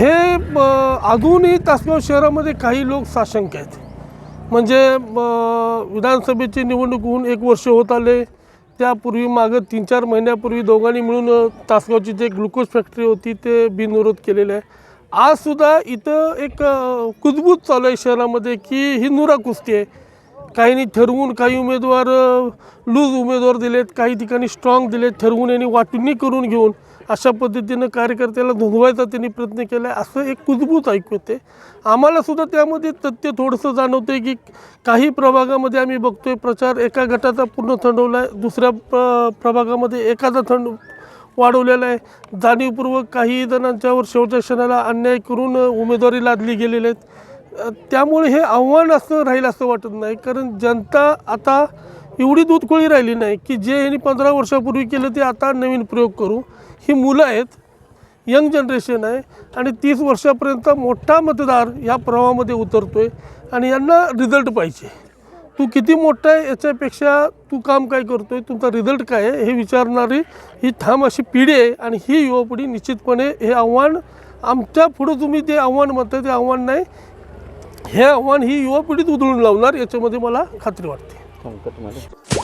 हे अजूनही तासगाव शहरामध्ये काही लोक साशंक आहेत. म्हणजे विधानसभेची निवडणूक होऊन एक वर्ष होत आले. त्यापूर्वी मागं तीन चार महिन्यापूर्वी दोघांनी मिळून तासगावची जे ग्लुकोज फॅक्टरी होती ते बिनविरोध केलेलं आहे. आजसुद्धा इथं एक कुजबूज चालू आहे शहरामध्ये की ही नुरा कुस्ती आहे. काहींनी ठरवून काही उमेदवार लूज उमेदवार दिलेत काही ठिकाणी स्ट्रॉंग दिलेत ठरवून यांनी वाटणी करून घेऊन अशा पद्धतीनं कार्यकर्त्याला धुंदवायचा त्यांनी प्रयत्न केला आहे. असं एक कुजबूज ऐकू येते. आम्हालासुद्धा त्यामध्ये तथ्य थोडंसं जाणवतं आहे की काही प्रभागामध्ये आम्ही बघतोय प्रचार एका गटाचा पूर्ण थंडवला आहे दुसऱ्या प्र प्रभागामध्ये एकाचा थंड वाढवलेला आहे. जाणीवपूर्वक काही जणांच्यावर शेवटच्या क्षणाला अन्याय करून उमेदवारी लादली गेलेली आहेत. त्यामुळे हे आव्हान असं राहील असं वाटत नाही कारण जनता आता एवढी दूधखोळी राहिली नाही की जे यांनी पंधरा वर्षापूर्वी केलं ते आता नवीन प्रयोग करू. ही मुलं आहेत यंग जनरेशन आहे आणि तीस वर्षापर्यंत मोठा मतदार या प्रवाहामध्ये उतरतो आहे आणि यांना रिझल्ट पाहिजे. तू किती मोठा आहे याच्यापेक्षा तू काम काय करतो आहे तुमचा रिझल्ट काय आहे हे विचारणारी ही ठाम अशी पिढी आहे आणि ही युवा पिढी निश्चितपणे हे आव्हान आमच्या पुढं तुम्ही जे आव्हान म्हणताय ते आव्हान नाही हे आव्हान ही युवा पिढीत उधळून लावणार याच्यामध्ये मला खात्री वाटते. संकटमध्ये.